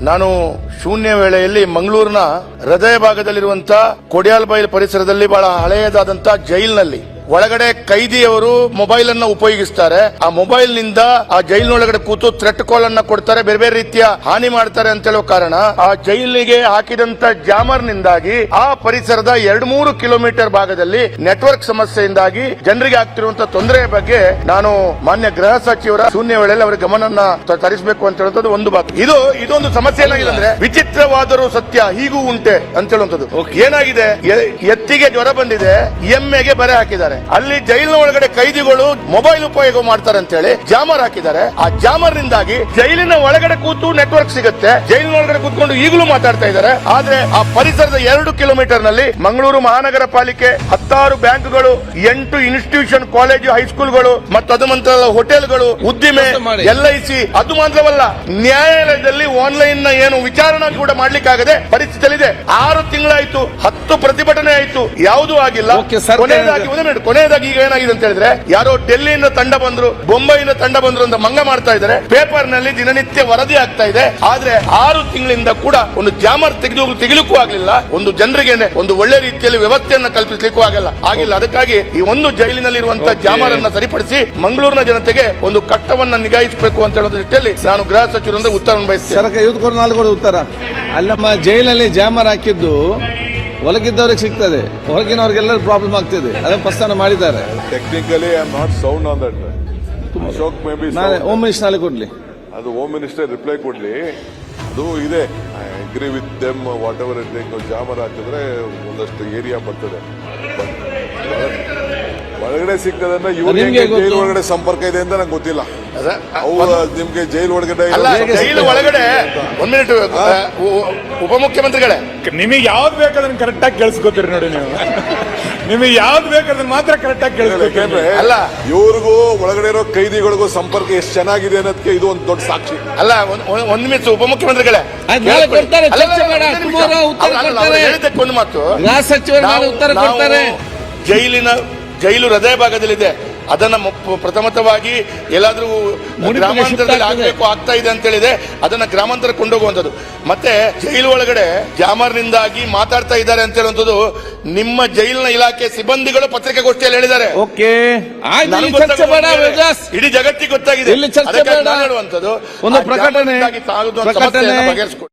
ನಾನು ಶೂನ್ಯ ವೇಳೆಯಲ್ಲಿ ಮಂಗಳೂರಿನ ಹೃದಯ ಭಾಗದಲ್ಲಿರುವಂತ ಕೊಡಿಯಾಲ್ಬೈಲ್ ಪರಿಸರದಲ್ಲಿ ಬಹಳ ಹಳೆಯದಾದಂತಹ ಜೈಲ್ನಲ್ಲಿ ಒಳಗಡೆ ಕೈದಿಯವರು ಮೊಬೈಲ್ ಅನ್ನ ಉಪಯೋಗಿಸ್ತಾರೆ. ಆ ಮೊಬೈಲ್ನಿಂದ ಆ ಜೈಲಿನೊಳಗಡೆ ಕೂತು ಥ್ರೆಟ್ ಕಾಲ್ ಅನ್ನ ಕೊಡ್ತಾರೆ. ಬೇರೆ ಬೇರೆ ರೀತಿಯ ಹಾನಿ ಮಾಡ್ತಾರೆ ಅಂತ ಹೇಳೋ ಕಾರಣ ಆ ಜೈಲಿಗೆ ಹಾಕಿದಂತ ಜಾಮರ್ ನಿಂದಾಗಿ ಆ ಪರಿಸರದ ಎರಡು ಮೂರು ಕಿಲೋಮೀಟರ್ ಭಾಗದಲ್ಲಿ ನೆಟ್ವರ್ಕ್ ಸಮಸ್ಯೆಯಿಂದಾಗಿ ಜನರಿಗೆ ಆಗ್ತಿರುವಂತಹ ತೊಂದರೆ ಬಗ್ಗೆ ನಾನು ಮಾನ್ಯ ಗೃಹ ಸಚಿವರ ಶೂನ್ಯ ವೇಳೆಯಲ್ಲಿ ಅವರ ಗಮನನ್ನ ತ- ತರಿಸಬೇಕು ಅಂತ ಹೇಳುವಂತದ್ದು ಒಂದು ಬಾಕಿ ಇದು ಇದೊಂದು ಸಮಸ್ಯೆ ಏನಾಗಿದೆ ಅಂದ್ರೆ ವಿಚಿತ್ರವಾದರೂ ಸತ್ಯ ಹೀಗೂ ಉಂಟೆ ಅಂತ ಹೇಳುವಂತದ್ದು ಏನಾಗಿದೆ? ಎತ್ತಿಗೆ ಜ್ವರ ಬಂದಿದೆ. ಎಮ್ಮೆಗೆ ಬರೆ ಹಾಕಿದ್ದಾರೆ. ಅಲ್ಲಿ ಜೈಲಿನ ಒಳಗಡೆ ಕೈದಿಗಳು ಮೊಬೈಲ್ ಉಪಯೋಗ ಮಾಡ್ತಾರೆ ಅಂತ ಹೇಳಿ ಜಾಮರ್ ಹಾಕಿದ್ದಾರೆ. ಆ ಜಾಮರ್ ನಿಂದಾಗಿ ಜೈಲಿನ ಒಳಗಡೆ ಕೂತು ನೆಟ್ವರ್ಕ್ ಸಿಗುತ್ತೆ. ಜೈಲಿನ ಒಳಗಡೆ ಕೂತ್ಕೊಂಡು ಈಗಲೂ ಮಾತಾಡ್ತಾ ಇದ್ದಾರೆ. ಆದ್ರೆ ಆ ಪರಿಸರದ ಎರಡು ಕಿಲೋಮೀಟರ್ನಲ್ಲಿ ಮಂಗಳೂರು ಮಹಾನಗರ ಪಾಲಿಕೆ ಹತ್ತಾರು ಬ್ಯಾಂಕ್ಗಳು ಎಂಟು ಇನ್ಸ್ಟಿಟ್ಯೂಷನ್ ಕಾಲೇಜು ಹೈಸ್ಕೂಲ್ಗಳು ಮತ್ತು ಅದು ಮಂತ್ರ ಹೋಟೆಲ್ಗಳು ಉದ್ದಿಮೆ ಎಲ್ ಐ ಸಿ ಅದು ಮಾತ್ರವಲ್ಲ ನ್ಯಾಯಾಲಯದಲ್ಲಿ ಆನ್ಲೈನ್ನ ಏನು ವಿಚಾರಣೆ ಕೂಡ ಮಾಡ್ಲಿಕ್ಕಾಗದೆ ಪರಿಸ್ಥಿತಿಯಲ್ಲಿದೆ. ಆರು ತಿಂಗಳಾಯ್ತು ಹತ್ತು ಪ್ರತಿಭಟನೆ ಆಯಿತು. ಯಾವುದೂ ಆಗಿಲ್ಲ. ಕೊನೆಯದಾಗಿ ಕೊನೆಯದಾಗಿ ಈಗ ಏನಾಗಿದೆ ಅಂತ ಹೇಳಿದ್ರೆ ಯಾರೋ ಡೆಲ್ಲಿಯಿಂದ ತಂಡ ಬಂದ್ರು ಬೊಂಬೈಯಿಂದ ತಂಡ ಬಂದ್ರು ಅಂತ ಮಂಗ ಮಾಡ್ತಾ ಇದ್ದಾರೆ. ಪೇಪರ್ನಲ್ಲಿ ದಿನನಿತ್ಯ ವರದಿ ಆಗ್ತಾ ಇದೆ. ಆದ್ರೆ ಆರು ತಿಂಗಳಿಂದ ಕೂಡ ಒಂದು ಜಾಮರ್ ತೆಗೆದು ತೆಗಿಲಿಕ್ಕೂ ಆಗಲಿಲ್ಲ. ಒಂದು ಜನರಿಗೆ ಒಂದು ಒಳ್ಳೆ ರೀತಿಯಲ್ಲಿ ವ್ಯವಸ್ಥೆಯನ್ನ ಕಲ್ಪಿಸಲಿಕ್ಕೂ ಆಗಲ್ಲ. ಆಗಿಲ್ಲ. ಅದಕ್ಕಾಗಿ ಈ ಒಂದು ಜೈಲಿನಲ್ಲಿರುವಂತಹ ಜಾಮರ್ ಅನ್ನ ಸರಿಪಡಿಸಿ ಮಂಗಳೂರಿನ ಜನತೆಗೆ ಒಂದು ಕಟ್ಟವನ್ನ ನಿಗಾಯಿಸಬೇಕು ಅಂತ ಹೇಳೋದ್ರ ನಿಟ್ಟಿನಲ್ಲಿ ನಾನು ಗೃಹ ಸಚಿವರಿಂದ ಉತ್ತರವನ್ನು ಬಯಸ್ತೇನೆ ಉತ್ತರ. ಅಲ್ಲಮ್ಮ ಜೈಲಲ್ಲಿ ಜಾಮರ್ ಹಾಕಿದ್ದು ಒಳಗಿದ್ದವ್ರಿಗೆ ಸಿಗ್ತದೆ. ಹೊರಗಿನವ್ರಿಗೆಲ್ಲರೂ ಪ್ರಾಬ್ಲಮ್ ಆಗ್ತಿದೆ. ಅದೇ ಪ್ರಸ್ಥಾನ ಮಾಡಿದ್ದಾರೆ. Technically I am not sound on that Ashok maybe ನಾಳೆ. ಹೋಮ್ ಮಿನಿಸ್ಟರ್ ನಾಳೆ ಕೊಡ್ಲಿ. ಅದು ಹೋಮ್ ಮಿನಿಸ್ಟರ್ ರಿಪ್ಲೈ ಕೊಡ್ಲಿ. ಅದು ಇದೆ. I agree with them whatever it jammer ಹಾಕಿದ್ರೆ ಒಂದಷ್ಟು ಏರಿಯಾ ಬರ್ತದೆ. But ಒಳಗಡೆ ಸಿಕ್ಕದನ್ನ ಜೈಲ್ ಒಳಗಡೆ ಸಂಪರ್ಕ ಇದೆ ಅಂತ ನಂಗೆ ಗೊತ್ತಿಲ್ಲ. ಅದ- ಅವು ನಿಮ್ಗೆ ಜೈಲ್ ಒಳಗಡೆ ಅಲ್ಲ ಜೈಲು ಸಿಗ್ತದೆ? ಒಳಗಡೆ ಒಂದ್ ಮಿನಿಟ್ ಉಪಮುಖ್ಯಮಂತ್ರಿಗಳೇ. ನಿಮಗೆ ಯಾವ್ದು ಬೇಕು ಅದನ್ನ ಕರೆಕ್ಟ್ ಆಗಿ ಕೇಳಿಸ್ಕೊತೀರಿ ನೋಡಿ ನೀವು. ನಿಮಗೆ ಯಾವ್ದು ಬೇಕು ಅದನ್ನ ಮಾತ್ರ ಕರೆಕ್ಟ್ ಆಗಿ ಕೇಳಿಸ್ಬೇಕು ಅಲ್ಲ. ಇವ್ರಿಗೂ ಒಳಗಡೆ ಇರೋ ಕೈದಿಗಳಿಗೂ ಸಂಪರ್ಕ ಎಷ್ಟು ಚೆನ್ನಾಗಿದೆ ಅನ್ನೋದಕ್ಕೆ ಇದು ಒಂದು ದೊಡ್ಡ ಸಾಕ್ಷಿ. ಅಲ್ಲ ಒಂದ್- ಮಿನಿಟ್ ಉಪಮುಖ್ಯಮಂತ್ರಿಗಳೇ. ಒಂದೇ ಮಾತು. ಉತ್ತರ ಕೊಡ್ತಾರೆ. ಜೈಲಿನ ಜೈಲು ಹೃದಯ ಭಾಗದಲ್ಲಿದೆ. ಅದನ್ನ ಪ್ರಥಮತವಾಗಿ ಎಲ್ಲಾದ್ರೂ ಗ್ರಾಮಾಂತರದಲ್ಲಿ ಆಗಬೇಕು ಆಗ್ತಾ ಇದೆ ಅಂತ ಹೇಳಿದೆ ಅದನ್ನ ಗ್ರಾಮಾಂತರ ಕೊಂಡೋಗುವಂಥದ್ದು. ಮತ್ತೆ ಜೈಲು ಒಳಗಡೆ ಜಾಮರ್ನಿಂದಾಗಿ ಮಾತಾಡ್ತಾ ಇದ್ದಾರೆ ಅಂತ ಹೇಳುವಂಥದ್ದು ನಿಮ್ಮ ಜೈಲಿನ ಇಲಾಖೆ ಸಿಬ್ಬಂದಿಗಳು ಪತ್ರಿಕಾಗೋಷ್ಠಿಯಲ್ಲಿ ಹೇಳಿದ್ದಾರೆ. ಇಡೀ ಜಗತ್ತಿಗೆ ಗೊತ್ತಾಗಿದೆ. ಹೇಳುವಂಥದ್ದು ಪ್ರಕಟಣೆ ಬಗೆಹರಿಸಿಕೊಡಿ